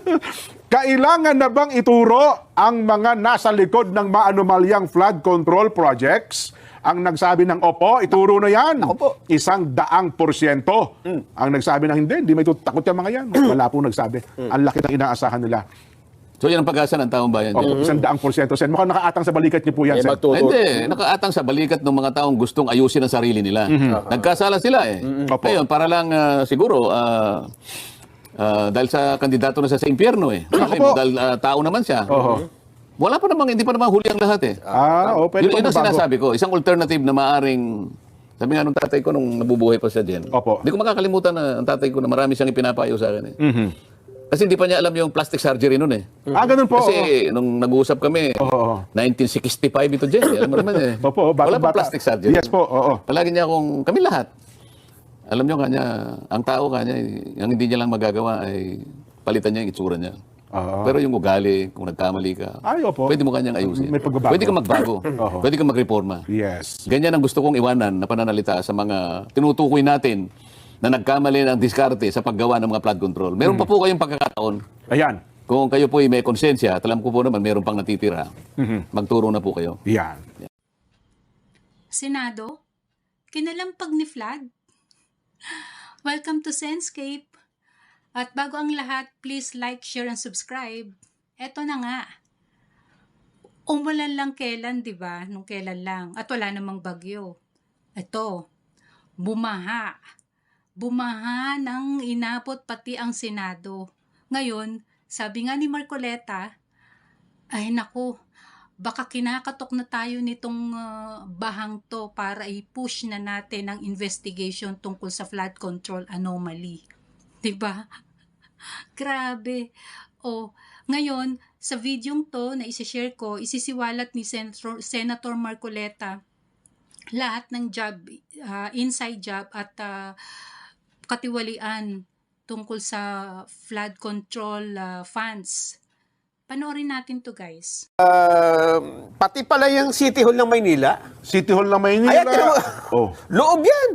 Kailangan na bang ituro ang mga nasa likod ng maanumalyang flood control projects? Ang nagsabi ng opo, ituro na yan. Ako po. Hmm. Isang daang porsyento. Ang nagsabi ng hindi, hindi may takot yung mga yan. Wala po nagsabi. Hmm. Ang laki ng inaasahan nila. So yan ang pag-asa ng taong bayan. Opo, dyan. isang daang porsyento. Sen, mukhang nakaatang sa balikat niyo po yan, Eh, Sen. Hindi, nakaatang sa balikat ng mga taong gustong ayusin ang sarili nila. Nagkasala sila eh. Opo. Ngayon, para lang ah, siguro, ah, ah, dahil sa kandidato na siya sa impyerno eh. Malay mo, dahil ah, tao naman siya. Oho. Wala pa namang, hindi pa naman huli ang lahat eh. Ah, oh, pwede yun, ang sinasabi ko. Isang alternative na maaring, sabi nga nung tatay ko nung nabubuhay pa siya din. Opo. Hindi ko makakalimutan na ang tatay ko na marami siyang ipinapayo sa akin eh. Mhm. Kasi hindi pa niya alam yung plastic surgery noon eh. Ah, ganun po. Kasi nung nag-uusap kami, Oo. 1965 ito, eh. Alam mo naman eh. Opo, bata, Wala pa bata. plastic surgery. Yes po, oo. Palagi niya akong, kami lahat. Alam niyo kanya, ang tao kanya, ang hindi niya lang magagawa ay palitan niya yung itsura niya. Oo. Pero yung ugali, kung nagkamali ka, Ay, opo. pwede mo kanyang ayusin. May pagbabago. Pwede ka magbago. Oo. Pwede ka magreforma. Yes. Ganyan ang gusto kong iwanan na pananalita sa mga tinutukoy natin na nagkamali ng diskarte sa paggawa ng mga flood control. Meron Hmm. pa po kayong pagkakataon Ayan. kung kayo po ay may konsensya, at alam ko po naman meron pang natitira, Mhm. magturo na po kayo. Yan. Senado, kinalampag ni Flood. Welcome to Senscape. At bago ang lahat, please like, share, and subscribe. Eto na nga. Umulan lang kailan, di ba? Nung kailan lang. At wala namang bagyo. Eto, bumaha. Bumaha ng inapot pati ang Senado. Ngayon, sabi nga ni Marcoleta, ay naku, baka kinakatok na tayo nitong ah, bahang to para i-push na natin ang investigation tungkol sa flood control anomaly. 'Di ba? Grabe. O, ngayon, sa videong to na isi-share ko, isisiwalat ni Senator, Senator Marcoleta lahat ng job, ah, inside job at ah, katiwalian tungkol sa flood control ah, funds. Panoorin natin to guys. Um, pati pala yung City Hall ng Maynila. City Hall ng Maynila. Ayan, tinan mo. Oh. Loob yan.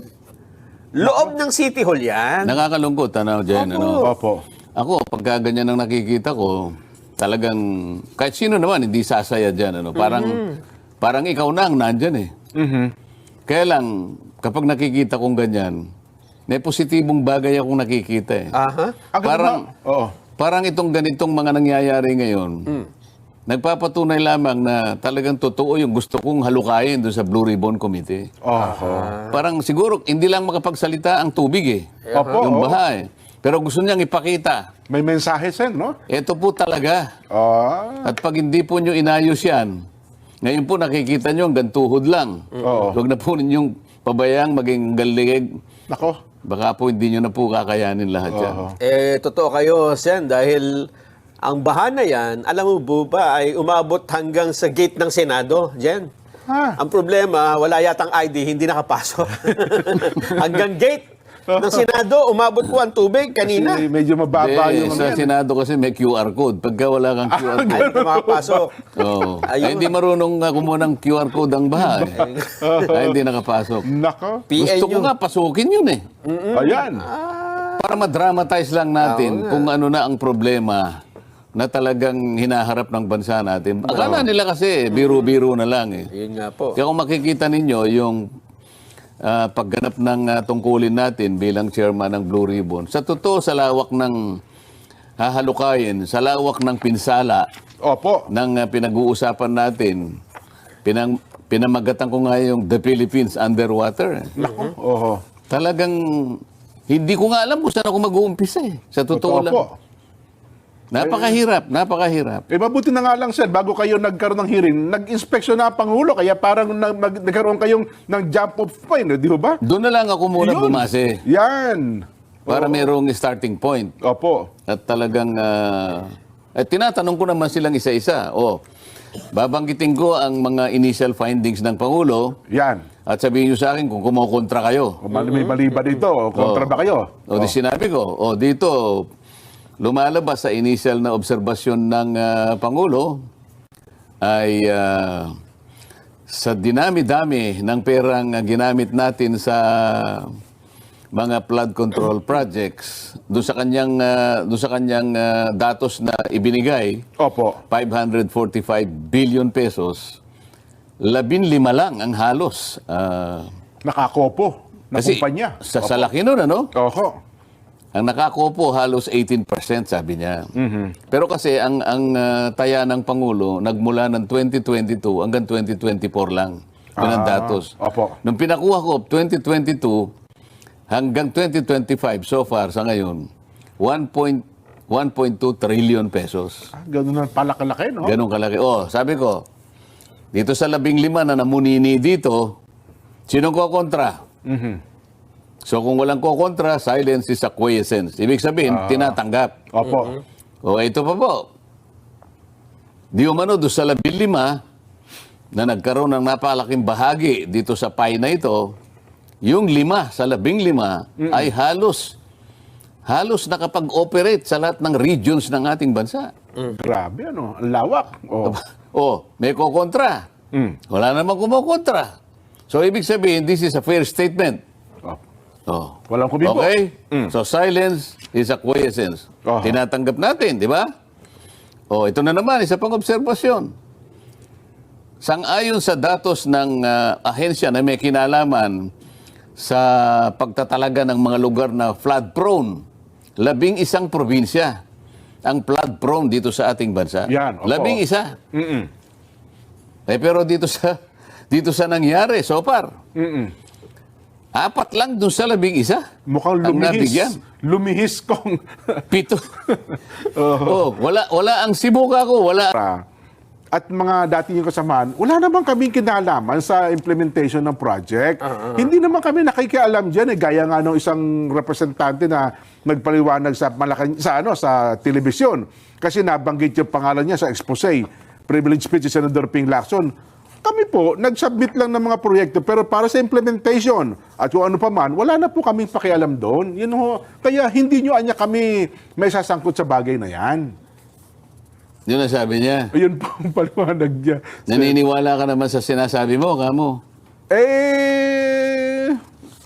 Loob ng City Hall yan. Nakakalungkot, ano, Jen, ano? Opo. Ako, pagka ganyan ang nakikita ko, talagang, kahit sino naman, hindi sasaya dyan, ano? Parang, parang ikaw na ang nandyan eh. Mhm. Kaya lang, kapag nakikita kong ganyan, may positibong bagay akong nakikita eh. Aha. Ah, ganun Parang? Oo. Parang itong ganitong mga nangyayari ngayon, nagpapatunay lamang na talagang totoo yung gusto kong halukayin doon sa Blue Ribbon Committee. Oho. Parang siguro hindi lang makapagsalita ang tubig eh. Opo, yung oo. baha eh. Pero gusto niyang ipakita, May mensahe, Sen, no? ito po talaga. Ah. At pag hindi po nyo inayos yan, ngayon po nakikita nyo hanggang tuhod lang. Oo. Huwag na po ninyong pabayang maging galigig. Nako. Baka po hindi nyo na po kakayanin lahat yan. Oo. Eh, totoo kayo, Sen, dahil ang bahana yan, alam mo po ba, ay umabot hanggang sa gate ng Senado, Jen. Ah. Ang problema, wala yatang ID, hindi nakapasok. hanggang gate ng Senado, umabot po ang tubig kanina. Kasi medyo mababa Eh, yung ano sa yan. Senado kasi may QR code. Pagka wala kang QR Ay, code, hindi makapasok. oh, Ayun. ay, hindi marunong uh, kumuha ng QR code ang baha. Eh. ay, hindi nakapasok. Nako. Gusto ko nga pasukin yun eh. Ayan. Para ma-dramatize lang natin kung ano na ang problema na talagang hinaharap ng bansa natin. Akala nila kasi biro-biro na lang eh. Yun nga po. Kaya kung makikita ninyo yung ah, pagganap ng ah, tungkulin natin bilang chairman ng Blue Ribbon, sa totoo sa lawak ng hahalukayin, sa lawak ng pinsala Opo. ng ah, pinag-uusapan natin, pinang, pinamagatan ko nga yung The Philippines Underwater. eh. Nako. Oho. Talagang hindi ko nga alam kung saan ako mag-uumpisa eh. Sa totoo lang. po. Napakahirap, napakahirap. Eh, mabuti na nga lang, Sen, bago kayo nagkaroon ng hearing, nag-inspeksyon na ang Pangulo, kaya parang nag, nag- nagkaroon kayong ng jump off point, eh, di ba? Doon na lang ako muna Yun. bumase Yan. para merong starting point. Opo. At talagang, ah, at tinatanong ko naman silang isa-isa. O, babanggitin ko ang mga initial findings ng Pangulo Yan. at sabihin nyo sa akin kung kumukontra kayo. Kung may mali ba dito, kontra ba kayo? O, di sinabi ko, o dito, lumalabas sa initial na obserbasyon ng ah, Pangulo ay ah, sa dinami-dami ng perang ginamit natin sa mga flood control projects doon sa kanyang ah, doon sa kanyang ah, datos na ibinigay Opo. 545 billion pesos labin lima lang ang halos ah, Nakakopo na kasi kumpanya. sa, sa laki nun ano Oho. Ang nakakopo halos 18% sabi niya pero kasi ang ang ah, taya ng pangulo nagmula ng 2022 hanggang 2024 lang yun ang Ah, datos opo. nung pinakuha ko 2022 hanggang 2025 so far sa ngayon 1.1.2 trillion pesos Ah, ganun na pala kalaki, no? Ganun kalaki. Oh, sabi ko, dito sa labing lima na namunini dito, sinong kokontra? So kung walang kokontra, silence is acquiescence. Ibig sabihin, tinatanggap. Opo. O ito pa po. Di umano doon sa labing lima na nagkaroon ng napalaking bahagi dito sa pie na ito, yung lima sa labing lima ay halos halos nakapag-operate sa lahat ng regions ng ating bansa. Grabe, ano? Ang lawak. Oh. Oh, may kokontra. Wala namang kumokontra. So, ibig sabihin, this is a fair statement. Oh. Walang kumibo. Okay? So, silence is acquiescence. Aha. Tinatanggap natin, di ba? Oh, ito na naman, isa pang obserbasyon. Sang-ayon sa datos ng ah, ahensya na may kinalaman sa pagtatalaga ng mga lugar na flood-prone, labing isang probinsya ang flood-prone dito sa ating bansa. Yan, opo. Labing isa. Mm-mm. Eh pero dito sa dito sa nangyari so far, Mm-mm. Apat lang dun sa labing isa. Mukhang ang lumihis. Lumihis kong... Pito. oh, wala wala ang sibuka ko, wala. at mga dati yung kasamahan, wala naman kaming kinalaman sa implementation ng project. Hindi naman kami nakikialam diyan eh gaya nga ng isang representante na nagpaliwanag sa malaking sa ano sa telebisyon kasi nabanggit yung pangalan niya sa expose. Privilege speech si Senator Ping Lacson. Kami po, nag-submit lang ng mga proyekto pero para sa implementation at kung ano pa man, wala na po kaming pakialam doon. Yun ho, kaya hindi nyo anya kami may sasangkot sa bagay na yan. Yun ang sabi niya. Ayun po ang paliwanag niya. Naniniwala ka naman sa sinasabi mo, kamo. Eh,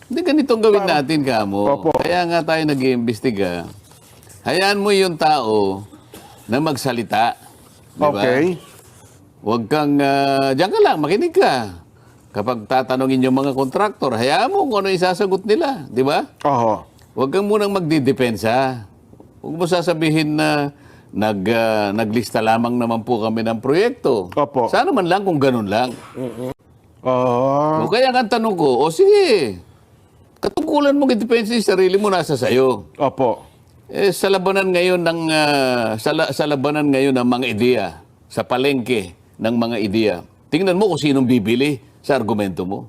Hindi ganitong gawin natin, kamo. Opo. Kaya nga tayo nag-iimbestiga. Hayaan mo yung tao na magsalita. Di ba? okay. Huwag kang, ah, diyan ka lang, makinig ka. Kapag tatanungin yung mga kontraktor, hayaan mo kung ano yung sasagot nila. Di ba? Oho. Huwag kang munang magdidepensa. Huwag mo sasabihin na nag, ah, naglista lamang naman po kami ng proyekto. Opo. Sana man lang kung ganun lang. Oh. O kaya ang tanong ko, o sige, katungkulan mo idepensa yung sarili mo nasa sayo. Opo. Eh, sa labanan ngayon ng ah, sa, la- sa labanan ngayon ng mga ideya, sa palengke ng mga ideya, tingnan mo kung sinong bibili sa argumento mo.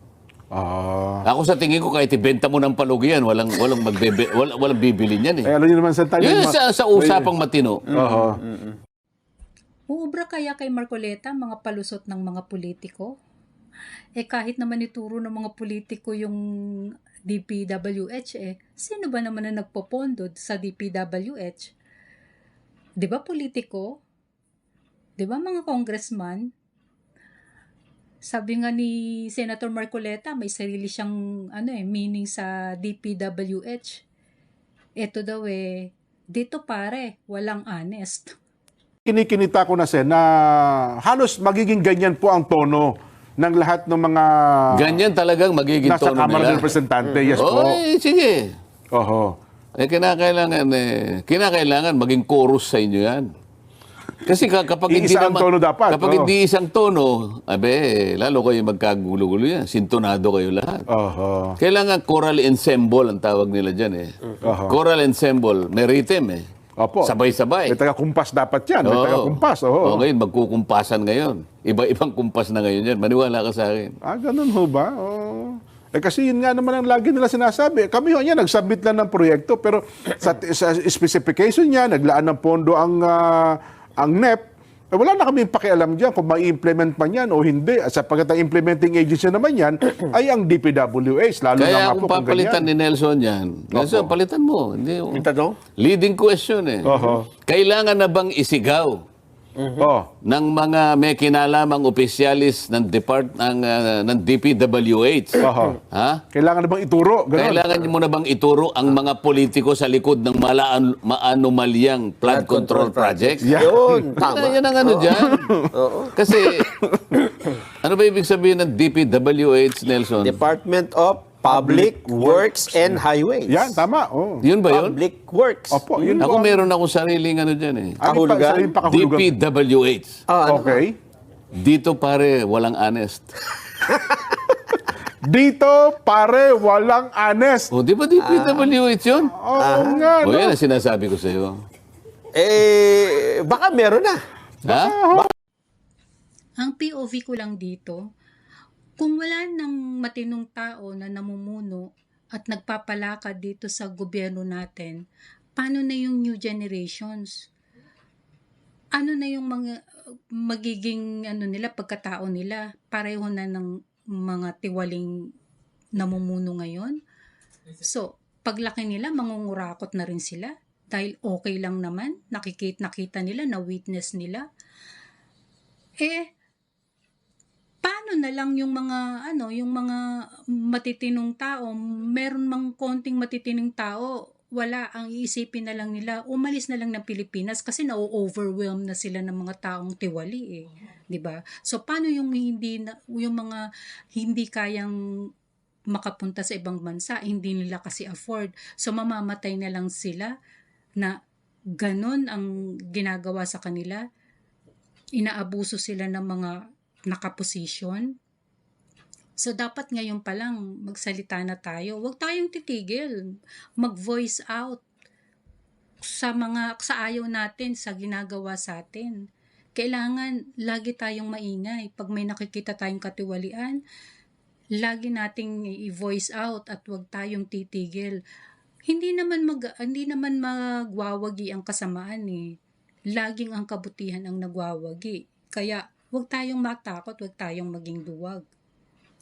Ah. Ako sa tingin ko kahit ibenta mo ng palog yan, walang walang magbebe, walang, walang bibili niyan eh. Eh, alam niyo naman sa tayo. Yun sa, sa usapang matino. Oho. Uubra kaya kay Marcoleta mga palusot ng mga politiko? Eh kahit naman ituro ng mga politiko yung DPWH eh, sino ba naman na nagpopondo sa DPWH? 'Di ba politiko? 'Di ba mga congressman? Sabi nga ni Senator Marcoleta, may sarili siyang ano eh, meaning sa DPWH. Ito daw eh, dito pare, walang honest. Kinikinita ko na sen na halos magiging ganyan po ang tono ng lahat ng mga Ganyan talagang magiging nasa tono Kamara ng nila. Representante. Yes po. Oy, sige. Oho. Eh, kinakailangan, eh, kinakailangan maging chorus sa inyo yan. Kasi ka- kapag hindi Iisa ang naman, tono dapat, Kapag oo. hindi isang tono, abe, lalo kayo magkagulo-gulo yan. Sintonado kayo lahat. Oho. Kailangan choral ensemble ang tawag nila dyan eh. Oho. Choral ensemble, may rhythm eh. Opo. Sabay-sabay. May taga-kumpas dapat yan. May Oo. taga-kumpas. O Oho. ngayon, magkukumpasan ngayon. Iba-ibang kumpas na ngayon yan. Maniwala ka sa akin. Ah, ganun ho ba? Oh. Eh kasi yun nga naman ang lagi nila sinasabi. Kami ho niya, nag-submit lang ng proyekto pero sa, sa specification niya, naglaan ng pondo ang ah, ang NEP. Eh, wala na kami pakialam diyan kung mai-implement man yan o hindi. At sapagkat ang implementing agency naman yan ay ang DPWH. Lalo na Kaya nga kung po kung papalitan ganyan. ni Nelson yan, Nelson, palitan mo. Hindi, tanong? Leading question eh. Oho. Kailangan na bang isigaw Oh. ng mga may kinalamang opisyalis ng depart ng ah, ng DPWH. Oho. Ha? Kailangan na bang ituro? Ganun. Kailangan mo na bang ituro ang mga politiko sa likod ng malaan, maanomalyang flood control project? Yeah. Yun, tama. Yan, yan ang ano dyan. Kasi, ano ba ibig sabihin ng DPWH, Nelson? Department of Public Works and Highways. Yan, tama. Oh. Yun ba yun? Public Works. Opo, yun Ako po. meron akong sariling ano dyan eh. Ano Kahulugan? sarili pa? DPWH. Ah, ano? Okay. Dito pare, walang honest. Dito, pare, walang honest. O, di ba DPWH yun? Oo nga, O, no? yan ang sinasabi ko sa iyo. Eh, baka meron na. Ha? Ang POV ko lang dito, kung wala nang matinong tao na namumuno at nagpapalakad dito sa gobyerno natin, paano na yung new generations? Ano na yung mga magiging ano nila pagkatao nila? Pareho na ng mga tiwaling namumuno ngayon? So, paglaki nila, mangungurakot na rin sila dahil okay lang naman, nakikita nakita nila, na witness nila. Eh, paano na lang yung mga ano, yung mga matitinong tao, meron mang konting matitinong tao, wala ang iisipin na lang nila, umalis na lang ng Pilipinas kasi na-overwhelm na sila ng mga taong tiwali eh, 'di ba? So paano yung hindi na, yung mga hindi kayang makapunta sa ibang bansa, hindi nila kasi afford. So mamamatay na lang sila na ganon ang ginagawa sa kanila inaabuso sila ng mga nakaposisyon. So, dapat ngayon pa lang magsalita na tayo. Huwag tayong titigil. Mag-voice out sa mga sa ayaw natin, sa ginagawa sa atin. Kailangan lagi tayong maingay. Pag may nakikita tayong katiwalian, lagi nating i-voice out at huwag tayong titigil. Hindi naman mag hindi naman magwawagi ang kasamaan eh laging ang kabutihan ang nagwawagi. Kaya, huwag tayong matakot, huwag tayong maging duwag.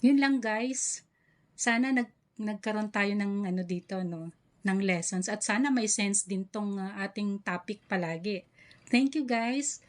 Yun lang guys. Sana nag, nagkaroon tayo ng ano dito, no? ng lessons. At sana may sense din tong uh, ating topic palagi. Thank you guys.